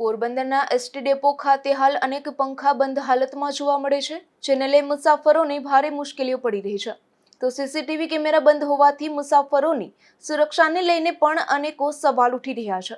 પોરબંદરના ST depot ખાતે હાલ અનેક પંખા બંધ હાલતમાં જોવા મળે છે, જેને લઈ મુસાફરોને ભારે મુશ્કેલીઓ પડી રહી છે. તો સીસીટીવી કેમેરા બંધ હોવાથી મુસાફરોની સુરક્ષાને લઈને પણ અનેકો સવાલ ઉઠી રહ્યા છે.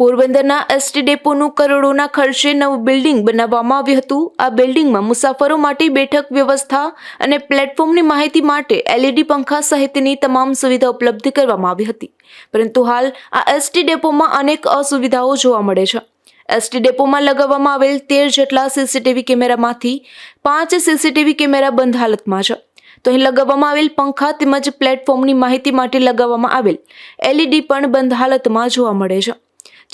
પોરબંદરના એસટી ડેપોનું કરોડોના ખર્ચે નવું બિલ્ડિંગ બનાવવામાં આવ્યું હતું. આ બિલ્ડિંગમાં મુસાફરો માટે બેઠક વ્યવસ્થા અને પ્લેટફોર્મની માહિતી માટે એલઈડી પંખા સહિતની તમામ સુવિધા ઉપલબ્ધ કરવામાં આવી હતી. પરંતુ હાલ આ એસટી ડેપોમાં અનેક અસુવિધાઓ જોવા મળે છે. એસટી ડેપોમાં લગાવવામાં આવેલ તેર જેટલા સીસીટીવી કેમેરામાંથી પાંચ સીસીટીવી કેમેરા બંધ હાલતમાં છે. તો અહીં લગાવવામાં આવેલ પંખા તેમજ પ્લેટફોર્મની માહિતી માટે લગાવવામાં આવેલ એલઈડી પણ બંધ હાલતમાં જોવા મળે છે.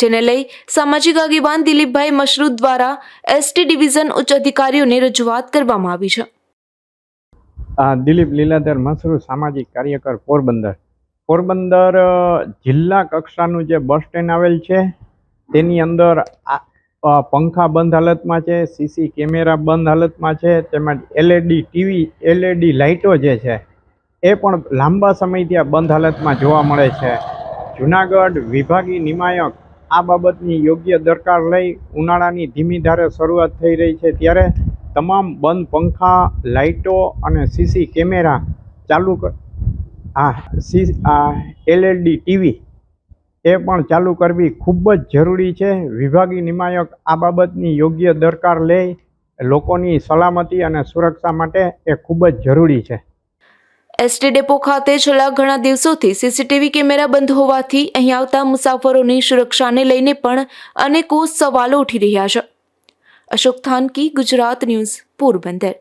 જેને લઈ સામાજિક આગેવાન દિલીપભાઈ મશરૂદ દ્વારા એસટી ડિવિઝન ઉચ્ચ અધિકારીઓને રજૂઆત કરવામાં આવી છે. દિલીપ લીલાધર મસરૂ સામાજિક કાર્યકર પોરબંદર. પોરબંદર જિલ્લા કક્ષાનું જે બસ સ્ટેન્ડ આવેલ છે, તેની અંદર પંખા બંધ હાલતમાં છે, સીસી કેમેરા બંધ હાલતમાં છે, તેમજ એલઈડી ટીવી, એલઈડી લાઇટો જે છે, એ પણ લાંબા સમયથી આ બંધ હાલતમાં જોવા મળે છે. જુનાગઢ વિભાગી નિમાયક આ બાબતની યોગ્ય દરકાર લઈ ઉનાળાની ધીમી ધારે શરૂઆત થઈ રહી છે. ત્યારે તમામ બંધ પંખા, લાઇટો અને સીસી કેમેરા ચાલુ કર આ સી આ એલએલડી ટીવી એ પણ ચાલુ કરવી ખૂબ જ જરૂરી છે. વિભાગી નિમાયક આ બાબતની યોગ્ય દરકાર લઈ લોકોની સલામતી અને સુરક્ષા માટે એ ખૂબ જ જરૂરી છે. એસટી ડેપો ખાતે છેલ્લા ઘણા દિવસોથી સીસીટીવી કેમેરા બંધ હોવાથી અહીં આવતા મુસાફરોની સુરક્ષાને લઈને પણ અનેકો સવાલો ઉઠી રહ્યા છે. અશોક થાનકી, ગુજરાત ન્યૂઝ, પોરબંદર.